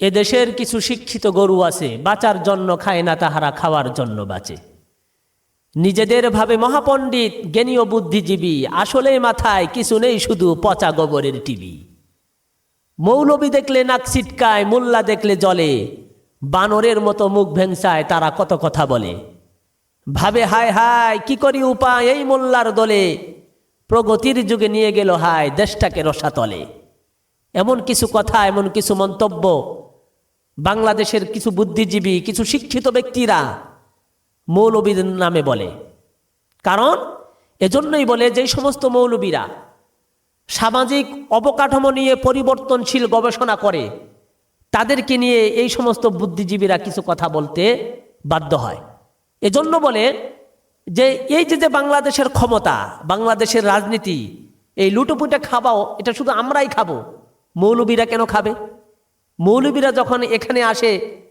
এদেশের কিছু শিক্ষিত গরু আছে, বাঁচার জন্য খায় না, তাহারা খাওয়ার জন্য বাঁচে। নিজেদের ভাবে মহাপণ্ডিত জ্ঞানীয় বুদ্ধিজীবী আসলে মাথায় কিছু নেই শুধু পচা গোবরের টিভি। মৌলবি দেখলে নাক ছিটকায়, মোল্লা দেখলে জলে বানরের মতো মুখ ভেংসায় তারা কত কথা বলে। ভাবে, হায় হায়, কি করি উপায় এই মোল্লার দলে? প্রগতির যুগে নিয়ে গেল, হায়, দেশটাকে রসাতলে। এমন কিছু কথা, এমন কিছু মন্তব্য বাংলাদেশের কিছু বুদ্ধিজীবী, কিছু শিক্ষিত ব্যক্তিরা মৌলবীদের নামে বলে। কারণ এজন্যই বলে যে সমস্ত মৌলবীরা সামাজিক অবকাঠামো নিয়ে পরিবর্তনশীল গবেষণা করে, তাদেরকে নিয়ে এই সমস্ত বুদ্ধিজীবীরা কিছু কথা বলতে বাধ্য হয়। এজন্য বলে যে এই যে যে বাংলাদেশের ক্ষমতা, বাংলাদেশের রাজনীতি, এই লুটোপুটে খাবাও, এটা শুধু আমরাই খাব, মৌলবীরা কেন খাবে? মৌলবীরা যখন এখানে আসে,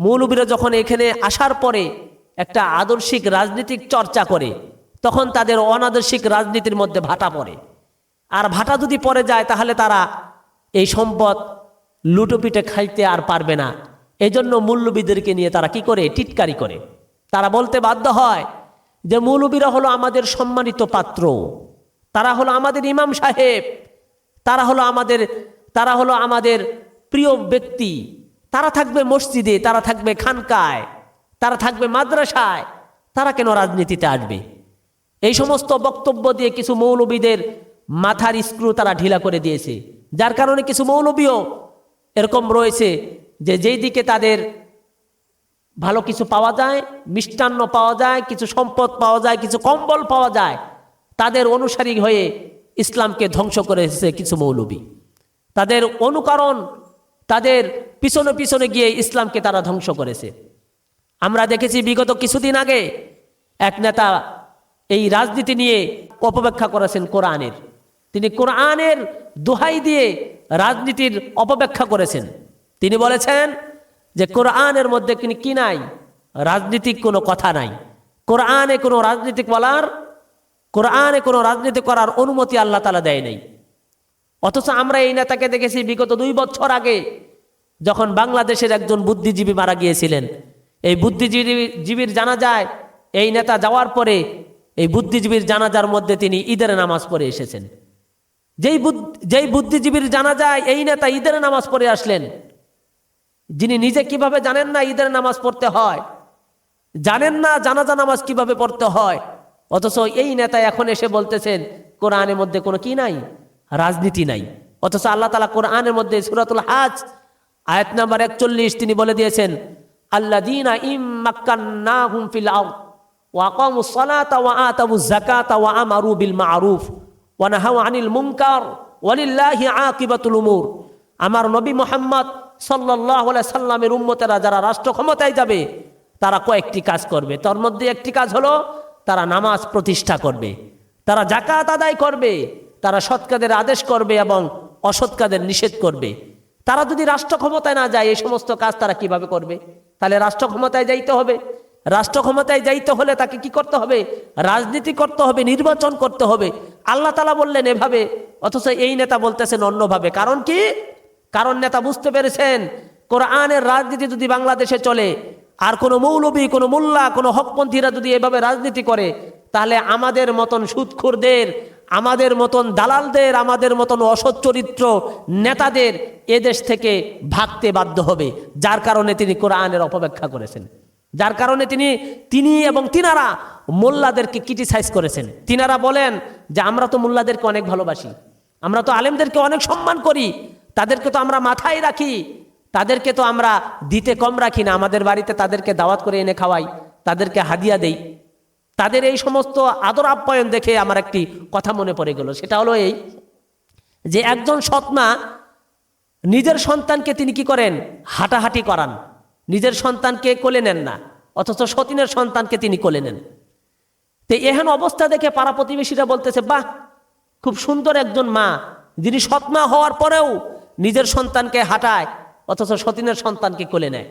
মৌলবীরা যখন এখানে আসার পরে একটা আদর্শিক রাজনীতিক চর্চা করে, তখন তাদের অনাদর্শিক রাজনীতির মধ্যে ভাটা পড়ে। আর ভাটা যদি পড়ে যায়, তাহলে তারা এই সম্পদ লুটোপিটে খাইতে আর পারবে না। এজন্য মূল্যবিদেরকে নিয়ে তারা কি করে? টিটকারি করে। তারা বলতে বাধ্য হয় যে, মৌলবীরা হলো আমাদের সম্মানিত পাত্র। তারা হলো আমাদের ইমাম সাহেব। তারা হলো আমাদের, তারা হলো আমাদের প্রিয় ব্যক্তি, তারা থাকবে মসজিদে, তারা থাকবে খানকায়, তারা থাকবে মাদ্রাসায়, তারা কেন রাজনীতিতে আসবে? এই সমস্ত বক্তব্য দিয়ে কিছু মৌলবীদের মাথার স্ক্রু তারা ঢিলা করে দিয়েছে। যার কারণে কিছু মৌলবীও এরকম রয়েছে যে যেই দিকে তাদের ভালো কিছু পাওয়া যায়, মিষ্টান্ন পাওয়া যায়, কিছু সম্পদ পাওয়া যায়, কিছু কম্বল পাওয়া যায়, তাদের অনুসারী হয়ে ইসলামকে ধ্বংস করেছে কিছু মৌলবী। তাদের অনুকরণ তাদের পিছনে পিছনে গিয়ে ইসলামকে তারা ধ্বংস করেছে। আমরা দেখেছি বিগত কিছুদিন আগে এক নেতা এই রাজনীতি নিয়ে অপব্যাখ্যা করেছেন কোরআনের। তিনি কোরআনের দোহাই দিয়ে রাজনীতির অপব্যাখ্যা করেছেন। তিনি বলেছেন যে কোরআনের মধ্যে তিনি কি নাই? রাজনীতিক কোনো কথা নাই। কোরআনে কোনো রাজনীতিক বলার কোরআনে কোনো রাজনীতি করার অনুমতি আল্লাহ তালা দেয় নাই। অথচ আমরা এই নেতাকে দেখেছি বিগত দুই বছর আগে যখন বাংলাদেশের একজন বুদ্ধিজীবী মারা গিয়েছিলেন। এই বুদ্ধিজীবী জীবীর জানা যায় এই নেতা যাওয়ার পরে এই বুদ্ধিজীবীর জানাজার মধ্যে তিনি ঈদের নামাজ পড়ে এসেছেন। যেই যেই বুদ্ধিজীবীর জানা যায় এই নেতা ঈদের নামাজ পড়ে আসলেন, যিনি নিজে কীভাবে জানেন না ঈদের নামাজ পড়তে হয়, জানেন না জানাজা নামাজ কীভাবে পড়তে হয়, অথচ এই নেতা এখন এসে বলতেছেন, কোরআনের মধ্যে কোনো কি নাই? রাজনীতি নাই। অথচ আল্লাহ তালা কোরআনের মধ্যে সুরাতুল হাজ আয়াত নাম্বার একচল্লিশ তিনি বলে দিয়েছেন আল্লাহ দিনা ইম মাক্কান্না হুম ফিল আউ ওয়াকামু সলাতা ওয়া আতাবু জাকাতা ওয়া আমারু বিল মারুফ ওয়া নাহাউ আনিল মুনকার ওয়ালিল্লাহি আকিবাতুল উমুর। আমার নবী মোহাম্মদ সাল্লাহ সাল্লামের উম্মতেরা যারা রাষ্ট্র ক্ষমতায় যাবে, তারা কয়েকটি কাজ করবে। তার মধ্যে একটি কাজ হলো, তারা নামাজ প্রতিষ্ঠা করবে। তারা জাকাত আদায় করবে। তারা সৎকাদের আদেশ করবে এবং অসৎকাদের নিষেধ করবে। তারা যদি রাষ্ট্র ক্ষমতায় না যায়, এই সমস্ত কাজ তারা কীভাবে করবে? তাহলে রাষ্ট্র ক্ষমতায় যাইতে হবে। রাষ্ট্র ক্ষমতায় যাইতে হলে তাকে কি করতে হবে? রাজনীতি করতে হবে, নির্বাচন করতে হবে। আল্লাহ তালা বললেন এভাবে, অথচ এই নেতা বলতেছেন অন্যভাবে। কারণ কি? কারণ নেতা বুঝতে পেরেছেন, কোরআনের রাজনীতি যদি বাংলাদেশে চলে, আর কোনো মৌলবী, কোনো মোল্লা, কোনো হকপন্থীরা যদি এভাবে রাজনীতি করে, তাহলে আমাদের মতন সুৎখুরদের আমাদের মতন দালালদের, আমাদের মতন অসৎ চরিত্র নেতাদের এদেশ থেকে ভাগতে বাধ্য হবে। যার কারণে তিনি কোরআনের অপব্যাখ্যা করেছেন। যার কারণে তিনি তিনি এবং তিনারা মোল্লাদেরকে ক্রিটিসাইজ করেছেন। তিনারা বলেন যে, আমরা তো মোল্লাদেরকে অনেক ভালোবাসি। আমরা তো আলেমদেরকে অনেক সম্মান করি। তাদেরকে তো আমরা মাথায় রাখি। তাদেরকে তো আমরা দিতে কম রাখি না। আমাদের বাড়িতে তাদেরকে দাওয়াত করে এনে খাওয়াই। তাদেরকে হাদিয়া দেই। তাদের এই সমস্ত আদর আপ্যায়ন দেখে আমার একটি কথা মনে পড়ে গেল। সেটা হলো এই যে একজন সৎমা নিজের সন্তানকে তিনি কি করেন? হাঁটাহাঁটি করান। নিজের সন্তানকে কোলে নেন না, অথচ সতীনের সন্তানকে তিনি কোলে নেন। তো এহেন অবস্থা দেখে পাড়া প্রতিবেশীরা বলতেছে, বাহ, খুব সুন্দর একজন মা। যিনি সৎমা হওয়ার পরেও নিজের সন্তানকে হাঁটায়, অথচ সতীনের সন্তানকে কোলে নেয়।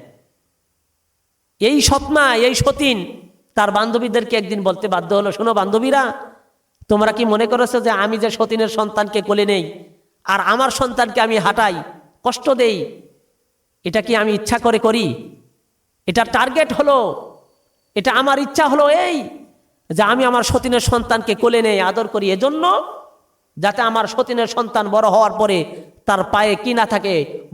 এই সৎমা, এই সতীন তার বান্ধবীদেরকে একদিন বলতে বাধ্য হলো, শোনো বান্ধবীরা, তোমরা কি মনে করেছ যে আমি যে সতীনের সন্তানকে কোলে নেই আর আমার সন্তানকে আমি হাঁটাই, কষ্ট দেই? এটা কি আমি ইচ্ছা করে করি? এটা টার্গেট হলো, এটা আমার ইচ্ছা হলো এই যে আমি আমার সতীনের সন্তানকে কোলে নেই, আদর করি। এজন্য যাতে আমার সতীনের সন্তান বড় হওয়ার পরে তার পায়ে কি না থাকে,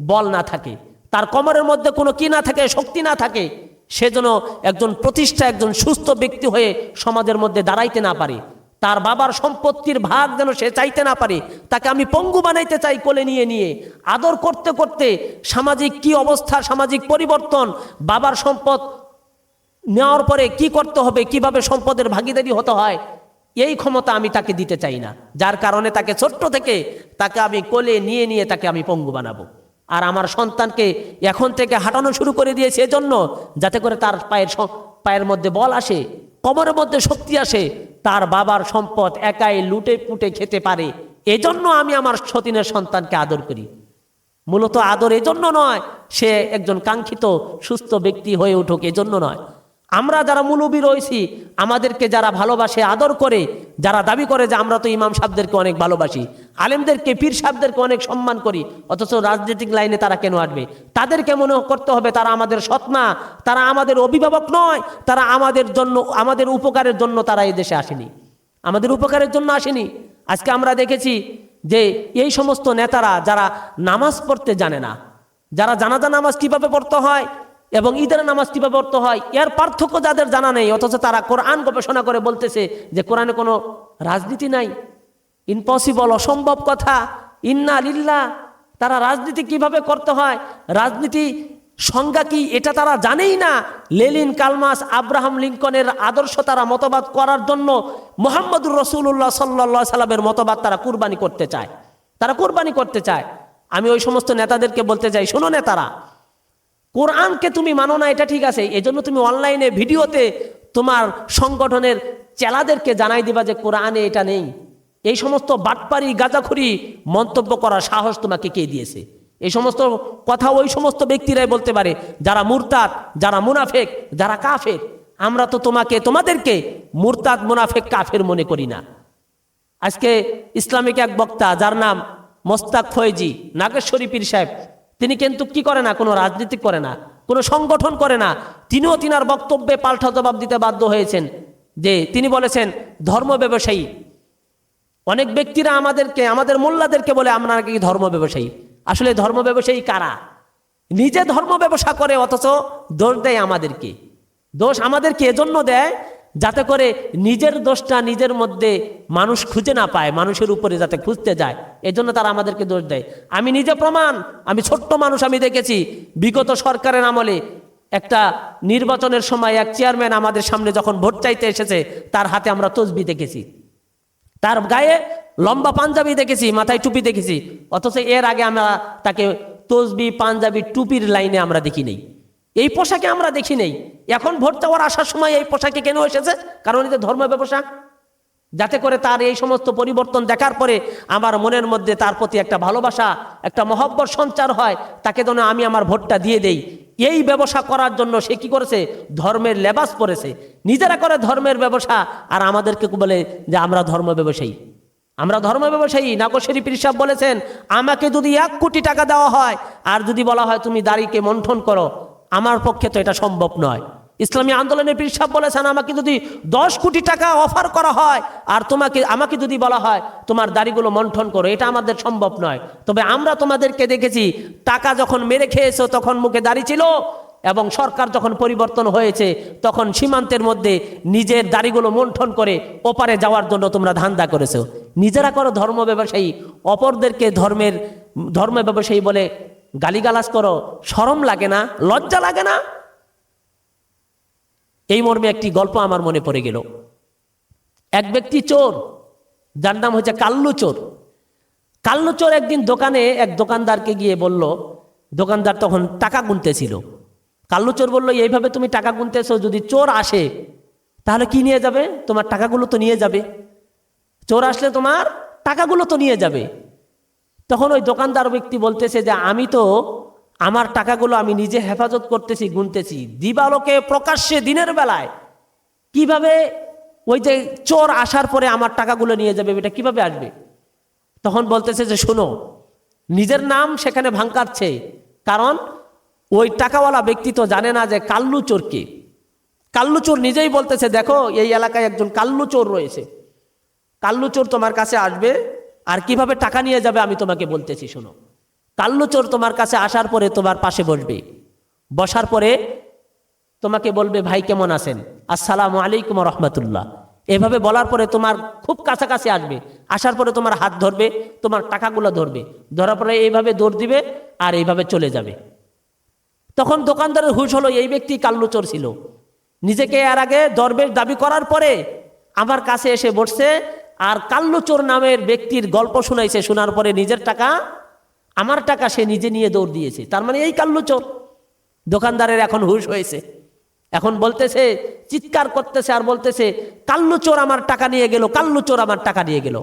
বল না থাকে। তার কোমরের মধ্যে কোনো কি না থাকে, শক্তি না থাকে সেজন্য একজন প্রতিষ্ঠা, একজন সুস্থ ব্যক্তি হয়ে সমাজের মধ্যে দাঁড়াইতে না পারে। তার বাবার সম্পত্তির ভাগ যেন সে চাইতে না পারে, তাকে আমি পঙ্গু বানাইতে চাই কোলে নিয়ে নিয়ে। আদর করতে করতে সামাজিক কি অবস্থা, সামাজিক পরিবর্তন, বাবার সম্পদ নেওয়ার পরে কি করতে হবে, কীভাবে সম্পদের ভাগিদারি হতে হয়, এই ক্ষমতা আমি তাকে দিতে চাই না। যার কারণে তাকে ছোট্ট থেকে তাকে আমি কোলে নিয়ে নিয়ে তাকে আমি পঙ্গু বানাবো। আর আমার সন্তানকে এখন থেকে হাঁটানো শুরু করে দিয়েছে এজন্য যাতে করে তার পায়ের পায়ের মধ্যে বল আসে কবরের মধ্যে শক্তি আসে, তার বাবার সম্পদ একাই লুটে পুটে খেতে পারে। এজন্য আমি আমার সতীনের সন্তানকে আদর করি। মূলত আদর এজন্য নয়, সে একজন কাঙ্ক্ষিত, সুস্থ ব্যক্তি হয়ে উঠুক এজন্য নয়। আমরা যারা মুলুবি রয়েছি, আমাদেরকে যারা ভালোবাসে, আদর করে, যারা দাবি করে যে আমরা তো ইমাম সাহেবদেরকে অনেক ভালোবাসি, আলেমদেরকে, পীর সাহেবদেরকে অনেক সম্মান করি, অথচ রাজনৈতিক লাইনে তারা কেন আসবে? তাদেরকে মনে করতে হবে তারা আমাদের সৎমা তারা আমাদের অভিভাবক নয়, তারা আমাদের জন্য, আমাদের উপকারের জন্য তারা এই দেশে আসেনি। আমাদের উপকারের জন্য আসেনি। আজকে আমরা দেখেছি যে এই সমস্ত নেতারা যারা নামাজ পড়তে জানে না, যারা জানাজা নামাজ কীভাবে পড়তে হয় এবং ঈদের নামাজ কীভাবে পড়তে হয়? এর পার্থক্য যাদের জানা নেই, অথচ তারা কোরআন গবেষণা করে বলতেছে যে কোরআনে কোনো রাজনীতি নাই। ইম্পসিবল অসম্ভব কথা। ইন্না লিল্লা, তারা রাজনীতি কীভাবে করতে হয়? রাজনীতি সংজ্ঞা কি? এটা তারা জানেই না। লেলিন কালমাস, আব্রাহাম লিঙ্কনের আদর্শ তারা মতবাদ করার জন্য মোহাম্মদুর রসুল্লাহ সাল্লা সাল্লামের মতবাদ তারা কুরবানি করতে চায়। তারা কুরবানি করতে চায়। আমি ওই সমস্ত নেতাদেরকে বলতে চাই, শোনো নেতারা কোরআনকে তুমি মানো না, এটা ঠিক আছে। এজন্য তুমি অনলাইনে ভিডিওতে তোমার সংগঠনের চেলাদেরকে জানাই দিবা যে কোরআনে এটা নেই। এই সমস্ত বাটপারি, গাঁজাখুরি মন্তব্য করার সাহস তোমাকে কে দিয়েছে? এই সমস্ত কথা ওই সমস্ত ব্যক্তিরাই বলতে পারে, যারা মুরতাদ, যারা মুনাফেক, যারা কাফের। আমরা তো তোমাকে, তোমাদেরকে মুরতাদ, মুনাফেক, কাফের মনে করি না। আজকে ইসলামিক এক বক্তা, যার নাম মোস্তাক ফয়েজি, নাগেশ্বরী পীর সাহেব তিনি কিন্তু কি করে না? কোনো রাজনীতি করে না, কোনো সংগঠন করে না। তিনিও তিনার বক্তব্যে পাল্টা জবাব দিতে বাধ্য হয়েছেন যে তিনি বলেছেন, ধর্ম ব্যবসায়ী। অনেক ব্যক্তিরা আমাদেরকে, আমাদের মোল্লাদেরকে বলে, আমরা নাকি ধর্ম ব্যবসায়ী। আসলে ধর্ম ব্যবসায়ী কারা? নিজে ধর্ম ব্যবসা করে, অথচ দোষ দেয় আমাদেরকে। দোষ আমাদেরকে এজন্য দেয় যাতে করে নিজের দোষটা নিজের মধ্যে মানুষ খুঁজে না পায়, মানুষের উপরে যাতে খুঁজতে যায়। এজন্য তারা আমাদেরকে দোষ দেয়। আমি নিজে প্রমাণ, আমি ছোট্ট মানুষ আমি দেখেছি, বিগত সরকারের আমলে একটা নির্বাচনের সময় এক চেয়ারম্যান আমাদের সামনে যখন ভোট চাইতে এসেছে, তার হাতে আমরা তসবি দেখেছি। তার গায়ে লম্বা পাঞ্জাবি দেখেছি, মাথায় টুপি দেখেছি, অথচ এর আগে আমরা তাকে তসবি, পাঞ্জাবি, টুপির লাইনে আমরা দেখি নেই এই পোশাকে আমরা দেখি নেই। এখন ভোট চাওয়ার আসার সময় এই পোশাকে কেন এসেছে? কারণ এটা ধর্ম ব্যবসা। যাতে করে তার এই সমস্ত পরিবর্তন দেখার পরে আমার মনের মধ্যে তার প্রতি একটা ভালোবাসা, একটা মহব্বর সঞ্চার হয়, তাকে যেন আমি আমার ভোটটা দিয়ে দেই। এই ব্যবসা করার জন্য সে কি করেছে? ধর্মের লেবাস পরেছে। নিজেরা করে ধর্মের ব্যবসা, আর আমাদেরকে বলে যে আমরা ধর্ম ব্যবসায়ী। আমরা ধর্ম ব্যবসায়ী। নাগশ্বরী পীর সাহেব বলেছেন, আমাকে যদি এক কোটি টাকা দেওয়া হয়, আর যদি বলা হয় তুমি দাড়িকে মন্থন করো আমার পক্ষে তো এটা সম্ভব নয়। ইসলামী আন্দোলনের পীর সাহেব বলেছেন, আমাকে যদি দশ কোটি টাকা অফার করা হয়, আর তোমাকে, আমাকে যদি বলা হয়, তোমার দাড়িগুলো মন্থন করো, এটা আমাদের সম্ভব নয়। তবে আমরা তোমাদেরকে দেখেছি, টাকা যখন মেরে খেয়েছো, তখন মুখে দাড়ি ছিল, এবং সরকার যখন পরিবর্তন হয়েছে, তখন সীমান্তের মধ্যে নিজের দাড়িগুলো মন্থন করে ওপারে যাওয়ার জন্য তোমরা ধান্দা করেছ। নিজেরা করো ধর্ম ব্যবসায়ী, অপরদেরকে ধর্মের, ধর্ম ব্যবসায়ী বলে গালিগালাজ করো সরম লাগে না, লজ্জা লাগে না? এই মর্মে একটি গল্প আমার মনে পড়ে গেল। এক ব্যক্তি চোর, যার নাম হচ্ছে কাল্লু চোর। কাল্লু চোর একদিন দোকানে এক দোকানদারকে গিয়ে বলল, দোকানদার তখন টাকা গুনতেছিল। কাল্লু চোর বলল, এইভাবে তুমি টাকা গুনতেছো, যদি চোর আসে, তাহলে কি নিয়ে যাবে? তোমার টাকাগুলো তো নিয়ে যাবে। চোর আসলে তোমার টাকাগুলো তো নিয়ে যাবে। তখন ওই দোকানদার ব্যক্তি বলতেছে যে, আমি তো আমার টাকাগুলো আমি নিজে হেফাজত করতেছি, গুনতেছি। দিবালোকে প্রকাশ্যে দিনের বেলায় কীভাবে ওই যে চোর আসার পরে আমার টাকাগুলো নিয়ে যাবে, এটা কীভাবে আসবে? তখন বলতেছে যে, শোনো, নিজের নাম সেখানে ভাঙকাচ্ছে কারণ ওই টাকাওয়ালা ব্যক্তি তো জানে না যে কাল্লু চোরকে কাল্লু চোর নিজেই বলতেছে, দেখো, এই এলাকায় একজন কাল্লু চোর রয়েছে। কাল্লু চোর তোমার কাছে আসবে আর কীভাবে টাকা নিয়ে যাবে আমি তোমাকে বলতেছি, শোনো। কাল্লু চোর তোমার কাছে আসার পরে তোমার পাশে বসবে। বসার পরে তোমাকে বলবে, ভাই, কেমন আছেন? আসসালামু আলাইকুম রহমতুল্লাহ এভাবে বলার পরে তোমার খুব কাছাকাছি আসবে। আসার পরে তোমার হাত ধরবে, তোমার টাকাগুলো ধরবে। ধরার পরে এইভাবে দৌড় দিবে আর এইভাবে চলে যাবে। তখন দোকানদারের হুশ হলো, এই ব্যক্তি কাল্লু চোর ছিল। নিজেকে এর আগে দরবেশ দাবি করার পরে আমার কাছে এসে বসছে আর কাল্লু চোর নামের ব্যক্তির গল্প শোনাইছে, শোনার পরে নিজের টাকা, আমার টাকা সে নিজে নিয়ে দৌড় দিয়েছে। তার মানে এই কাল্লু চোর দোকানদারের এখন হুশ হয়েছে। এখন বলতেছে, চিৎকার করতেছে আর বলতেছে কাল্লু চোর আমার টাকা নিয়ে গেল কাল্লু চোর আমার টাকা নিয়ে গেল।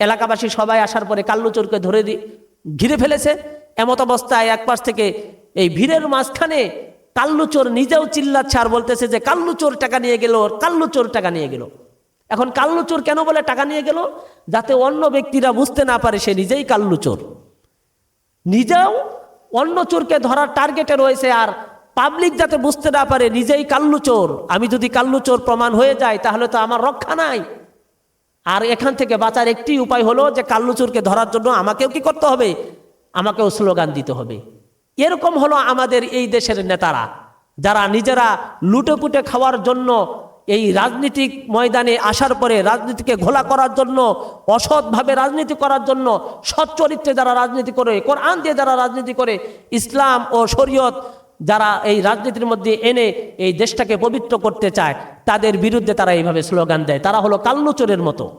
এলাকাবাসী সবাই আসার পরে কাল্লু চোরকে ধরে ঘিরে ফেলেছে। এমত অবস্থায় এক পাশ থেকে এই ভিড়ের মাঝখানে কাল্লু চোর নিজেও চিল্লাচ্ছে আর বলতেছে যে কাল্লু চোর টাকা নিয়ে গেল কাল্লু চোর টাকা নিয়ে গেল। এখন কাল্লু চোর কেন বলে টাকা নিয়ে গেল? যাতে অন্য ব্যক্তিরা বুঝতে না পারে সে নিজেই কাল্লু চোর নিজেও অন্য চোরকে ধরার টার্গেটে রয়েছে আর পাবলিক যাতে বুঝতে না পারে নিজেই কাল্লু চোর আমি যদি কাল্লু চোর প্রমাণ হয়ে যায় তাহলে তো আমার রক্ষা নাই। আর এখান থেকে বাঁচার একটি উপায় হলো যে কাল্লু চোরকে ধরার জন্য আমাকেও কি করতে হবে? আমাকেও স্লোগান দিতে হবে। এরকম হলো আমাদের এই দেশের নেতারা, যারা নিজেরা লুটেপুটে খাওয়ার জন্য এই রাজনীতিক ময়দানে আসার পরে রাজনীতিকে ঘোলা করার জন্য, অসৎভাবে রাজনীতি করার জন্য, সৎ চরিত্রে যারা রাজনীতি করে, কোরআন দিয়ে যারা রাজনীতি করে, ইসলাম ও শরীয়ত যারা এই রাজনীতির মধ্যে এনে এই দেশটাকে পবিত্র করতে চায়, তাদের বিরুদ্ধে তারা এইভাবে স্লোগান দেয়। তারা হলো কাল্লুচোরের মতো।